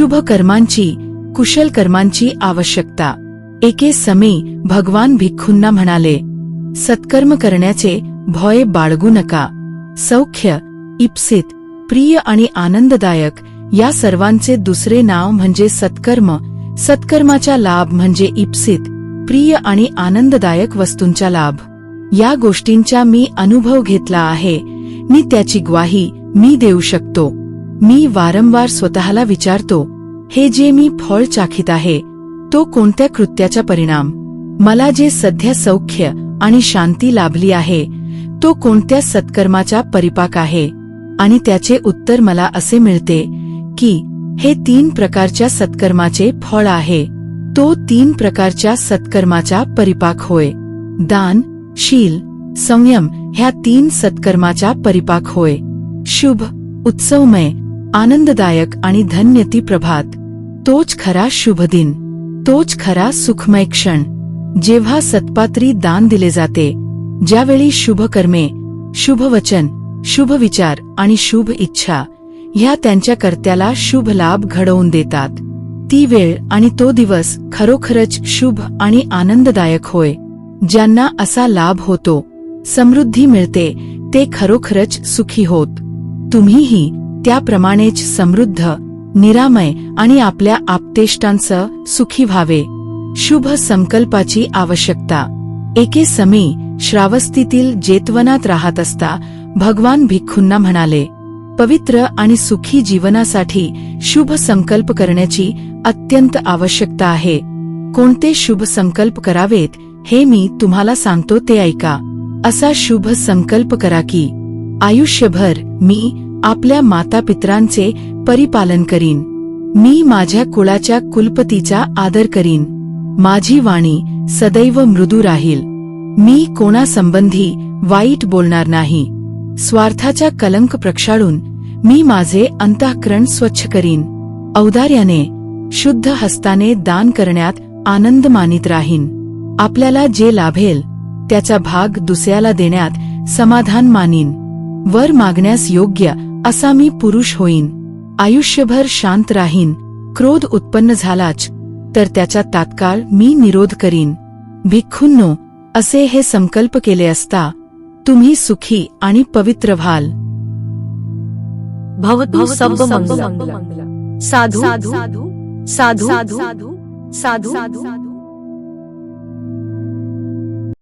शुभ कर्मांची कुशल कर्मांची आवश्यकता. एके समी भगवान भिक्खूंना म्हणाले सत्कर्म करण्याचे भय बाळगू नका. सौख्य इप्सित प्रिय आणि आनंददायक या सर्वांचे दुसरे नाव म्हणजे सत्कर्म. सत्कर्माचा लाभ म्हणजे इप्सित प्रिय आणि आनंददायक वस्तूंचा लाभ. या गोष्टींचा मी अनुभव घेतला आहे. मी त्याची ग्वाही मी देऊ शकतो. मी वारंवार स्वतःला विचारतो हे जे मी फळ चाखीत आहे तो कोणत्या कृत्याचा परिणाम? मला जे सध्या सौख्य आणि शांती लाभली आहे तो कोणत्या सत्कर्माचा परिपाक आहे? आणि त्याचे उत्तर मला असे मिळते की हे तीन प्रकारच्या सत्कर्माचे फळ आहे. तो तीन प्रकारच्या सत्कर्माचा परिपाक होय. दान शील संयम ह्या तीन सत्कर्माचा परिपाक होय. शुभ उत्सवमय आनंददायक आणि धन्य ती प्रभात. तोच खरा शुभ दिन. तोच खरा सुखमय क्षण. जेव्हा सत्पात्री दान दिले जाते. ज्यावेळी शुभ कर्मे शुभ वचन शुभ विचार आणि शुभ इच्छा ह्या त्यांच्या कर्त्याला शुभ लाभ घडवून देतात. ती वेळ आणि तो दिवस खरोखरच शुभ आणि आनंददायक होय. ज्यांना असा लाभ होतो समृद्धी मिळते ते खरोखरच सुखी होत. तुम्हीही त्याप्रमाणेच समृद्ध निरामय आणि आपल्या आपतेष्टांचं सुखी व्हावे. शुभ संकल्पाची आवश्यकता. एके समी श्रावस्तीतील जेतवनात राहत असता भगवान भिक्खूंना म्हणाले पवित्र आणि सुखी जीवनासाठी शुभ संकल्प करण्याची अत्यंत आवश्यकता आहे. कोणते शुभ संकल्प करावेत हे मी तुम्हाला सांगतो ते ऐका. असा शुभ संकल्प करा की आयुष्यभर मी आपल्या मातापित्रांचे परिपालन करीन. मी माझ्या कुळाच्या कुलपतीचा आदर करीन. माझी वाणी सदैव मृदू राहील. मी कोणासंबंधी वाईट बोलणार नाही. स्वार्थाचा कलंक प्रक्षाळून मी माझे अंतःकरण स्वच्छ करीन. औदार्याने शुद्ध हस्ताने दान करण्यात आनंद मानित राहीन. आपल्याला जे लाभेल त्याचा भाग दुसऱ्याला देण्यात समाधान मानीन. वर मागण्यास योग्य असा मी पुरुष होईन आयुष्यभर शांत राहीन क्रोध उत्पन्न झालाच तर त्याचा तात्काळ मी निरोध करीन भिक्खूंनो असे हे संकल्प केले असता तुम्ही सुखी आणि पवित्र व्हाल भवतु सब मंगलम साधु साधु साधु साधु साधु